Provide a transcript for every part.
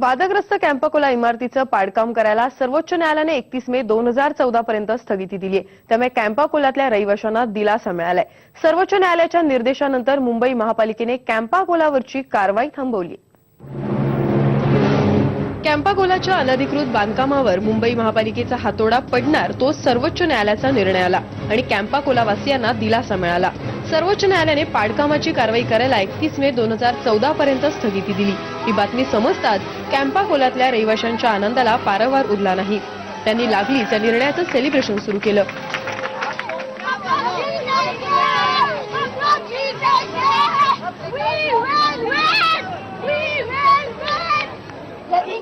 वादग्रस्त कॅम्पकोला इमारतीचं पाडकाम करायला सर्वोच्च न्यायालयाने एकतीस मे दोन हजार चौदा पर्यंत स्थगिती दिली आहे. त्यामुळे कॅम्पाकोलातल्या रहिवाशांना दिलासा मिळालाय. सर्वोच्च न्यायालयाच्या निर्देशानंतर मुंबई महापालिकेने कॅम्पाकोलावरची कारवाई थांबवली कॅम्पाकोलाच्या अनधिकृत बांधकामावर मुंबई महापालिकेचा हातोडा पडणार तो सर्वोच्च न्यायालयाचा निर्णय आला आणि कॅम्पाकोलावासियांना दिलासा मिळाला. सर्वोच्च न्यायालयाने पाडकामाची कारवाई करायला एकतीस मे दोन हजार चौदा पर्यंत स्थगिती दिली. ही बातमी समजताच कॅम्पाकोलातल्या रहिवाशांच्या आनंदाला पारंवार उरला नाही. त्यांनी लागलीच या निर्णयाचं सेलिब्रेशन सुरू केलं.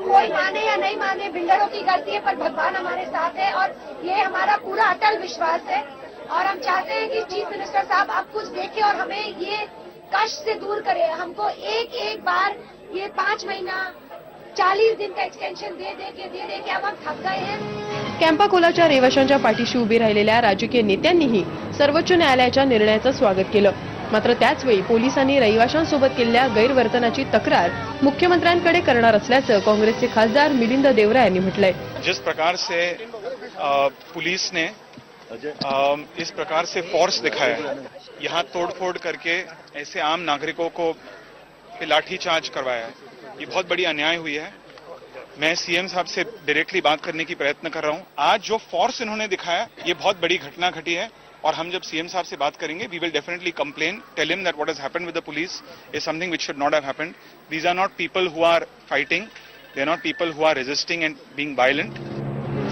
कोई माने या नहीं माने की गलती है पर भगवान हमारे साथ है और ये हमारा पूरा अटल विश्वास है। और हम चाहते हैं कि चीफ मिनिस्टर साहब आप कुछ देखें और हमें ये कष्ट से दूर करें। हमको एक एक बार ये पाँच महीना चालीस दिन का एक्सटेंशन दे दे के दे दे के अब हम थक गए हैं। कॅम्पाकोलाच्या रहिवाशांच्या पाठीशी उभी राहिलेल्या राजकीय नेत्यांनीही सर्वोच्च न्यायालयाच्या निर्णयाचं स्वागत केलं. मात्र त्याचवेळी पोलिसांनी रहिवाशांसोबत केलेल्या गैरवर्तनाची तक्रार मुख्यमंत्र्यांकडे करणार असल्याचं काँग्रेसचे खासदार मिलिंद देवरा यांनी म्हटलंय. जिस प्रकार से पुलिस ने इस प्रकार से फोर्स दिखाया है। यहाँ तोड़फोड़ करके ऐसे आम नागरिकों को लाठीचार्ज करवाया है। ये बहुत बड़ी अन्याय हुई है। मैं सीएम साहब से डायरेक्टली बात करने की प्रयत्न कर रहा हूँ। आज जो फोर्स इन्होंने दिखाया, ये बहुत बड़ी घटना घटी है और हम जब सीएम साहब से बात करेंगे we will definitely complain tell him that what has happened with the police is something which should not have happened these are not people who are fighting they are not people who are resisting and being violent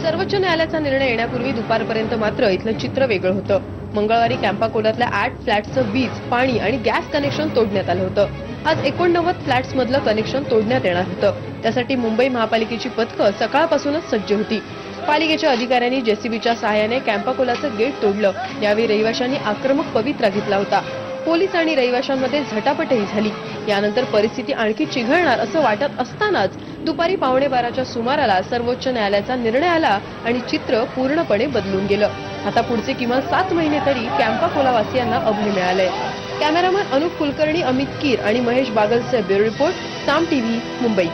सर्वोच्च न्यायालयाचा निर्णय येण्यापूर्वी दुपारपर्यंत मात्र इथलं चित्र वेगळं होतं. मंगळवारी कॅम्पाकोडातल्या आठ फ्लॅटचं वीज पाणी आणि गॅस कनेक्शन तोडण्यात आलं होतं. आज एकोणनव्वद फ्लॅट्समधलं कनेक्शन तोडण्यात येणार होतं. त्यासाठी मुंबई महापालिकेची पथकं सकाळपासूनच सज्ज होती. पालिकेच्या अधिकाऱ्यांनी जेसीबीच्या सहाय्याने कॅम्पाकोलाचं गेट तोडलं. यावेळी रहिवाशांनी आक्रमक पवित्रा घेतला होता. पोलीस आणि रहिवाशांमध्ये झटापटही झाली. यानंतर परिस्थिती आणखी चिघळणार असं वाटत असतानाच दुपारी पावणे बाराच्या सुमाराला सर्वोच्च न्यायालयाचा निर्णय आला आणि चित्र पूर्णपणे बदलून गेलं. आता पुढचे किमान सात महिने तरी कॅम्पा वासियांना अभय मिळालंय. कॅमेरामन अनुप कुलकर्णी अमित कीर आणि Mahesh बागलचे bureau report Saam TV Mumbai.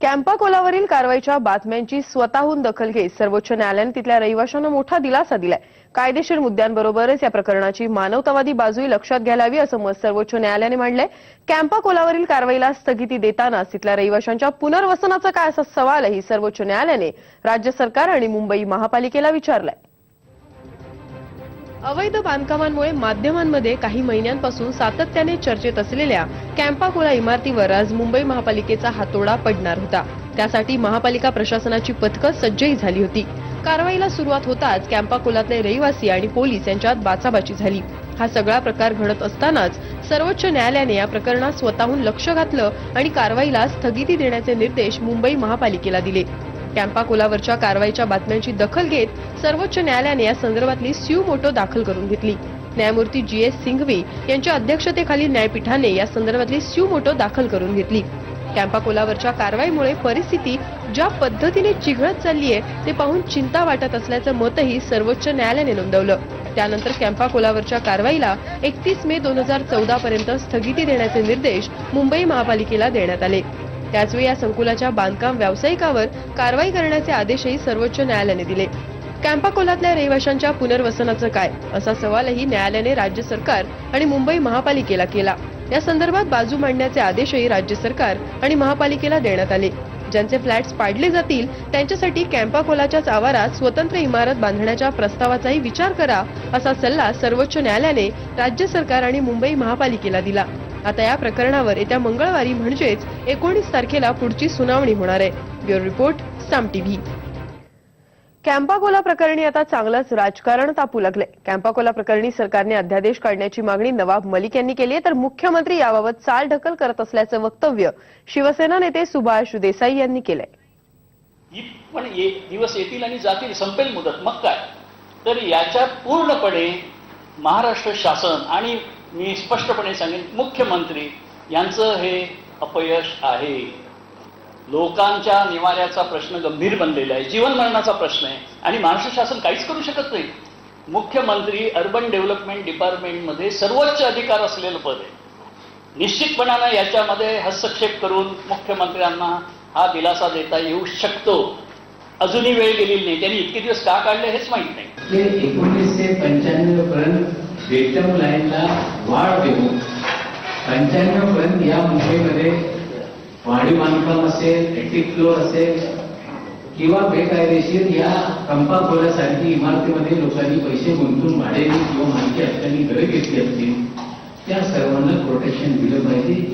Campa कोलावरील कारवाईच्या बातम्यांची स्वतःहून दखल घेत सर्वोच्च न्यायालयाने तिथल्या रहिवाशांना मोठा दिलासा दिलाय. कायदेशीर मुद्द्यांबरोबरच या प्रकरणाची मानवतावादी बाजूही लक्षात घ्यायला हवी असं मत सर्वोच्च न्यायालयाने मांडलंय. कॅम्पा कोलावरील कारवाईला स्थगिती देतानाच तिथल्या रहिवाशांच्या पुनर्वसनाचा काय असा सवालही सर्वोच्च न्यायालयाने राज्य सरकार आणि मुंबई महापालिकेला विचारलाय. अवैध बांधकामांमुळे माध्यमांमध्ये काही महिन्यांपासून सातत्याने चर्चेत असलेल्या कॅम्पाकोळा इमारतीवर आज मुंबई महापालिकेचा हातोडा पडणार होता. त्यासाठी महापालिका प्रशासनाची पथकं सज्जही झाली होती. कारवाईला सुरुवात होताच कॅम्पाकोलातले रहिवासी आणि पोलीस यांच्यात बाचाबाची झाली. हा सगळा प्रकार घडत असतानाच सर्वोच्च न्यायालयाने या प्रकरणात स्वतःहून लक्ष घातलं आणि कारवाईला स्थगिती देण्याचे निर्देश मुंबई महापालिकेला दिले. कॅम्पाकोलावरच्या कारवाईच्या बातम्यांची दखल घेत सर्वोच्च न्यायालयाने या संदर्भातली स्यू मोटो दाखल करून घेतली. न्यायमूर्ती जी एस सिंघवी यांच्या अध्यक्षतेखाली न्यायपीठाने या संदर्भातली स्यू मोटो दाखल करून घेतली. कॅम्पाकोलावरच्या कारवाईमुळे परिस्थिती ज्या पद्धतीने चिघळत चालली आहे ते पाहून चिंता वाटत असल्याचं मतही सर्वोच्च न्यायालयाने नोंदवलं. त्यानंतर कॅम्पाकोलावरच्या कारवाईला एकतीस मे दोन हजार चौदा पर्यंत स्थगिती देण्याचे निर्देश मुंबई महापालिकेला देण्यात आले. त्याचवेळी या संकुलाच्या बांधकाम व्यावसायिकावर कारवाई करण्याचे आदेशही सर्वोच्च न्यायालयाने दिले. कॅम्पाकोलातल्या रहिवाशांच्या पुनर्वसनाचं काय? असा सवालही न्यायालयाने राज्य सरकार आणि मुंबई महापालिकेला केला. या संदर्भात बाजू मांडण्याचे आदेशही राज्य सरकार आणि महापालिकेला देण्यात आले. ज्यांचे फ्लॅट्स पाडले जातील त्यांच्यासाठी कॅम्पाकोलाच्याच आवारात स्वतंत्र इमारत बांधण्याच्या प्रस्तावाचाही विचार करा असा सल्ला सर्वोच्च न्यायालयाने राज्य सरकार आणि मुंबई महापालिकेला दिला. आता या प्रकरणावर येत्या मंगळवारी म्हणजेच एकोणीस तारखेला पुढची सुनावणी होणार आहे. Bureau report Saam TV. Campa Cola प्रकरणी आता चांगलंच राजकारण तापू लागले. कॅम्पाकोला प्रकरणी सरकारने अध्यादेश काढण्याची मागणी नवाब मलिक यांनी केली आहे. तर मुख्यमंत्री याबाबत चाल ढकल करत असल्याचं वक्तव्य शिवसेना नेते सुभाष देसाई यांनी केलंय. पण ये दिवस येतील आणि जातील संपेल मुदत. मग काय? तर याच्यात पूर्णपणे महाराष्ट्र शासन आणि मी स्पष्टपणे सांगेन मुख्यमंत्री यांचं हे अपयश आहे. लोकांच्या निवाऱ्याचा प्रश्न गंभीर बनलेला आहे. जीवन मरणाचा प्रश्न आहे. आणि महाराष्ट्र शासन काहीच करू शकत नाही. मुख्यमंत्री अर्बन डेव्हलपमेंट डिपार्टमेंटमध्ये सर्वोच्च अधिकार असलेलं पद आहे. निश्चितपणानं याच्यामध्ये हस्तक्षेप करून मुख्यमंत्र्यांना हा दिलासा देता येऊ शकतो. अजूनही वेळ गेलेली नाही. त्यांनी इतके दिवस का काढले हेच माहीत नाही. एकोणीसशे पंच्याण्णव पर्यंत लाईनला वाढ देऊन पंच्याण्णव पर्यंत या मुंबईमध्ये वाढी बांधकाम असेल एटिक फ्लोअर असेल किंवा बेकायदेशीर या कंपा खोल्यासारखी इमारतीमध्ये लोकांनी पैसे गुंतून भाडे किंवा माहिती असल्याने घरे घेतली असतील त्या सर्वांना प्रोटेक्शन दिलं पाहिजे.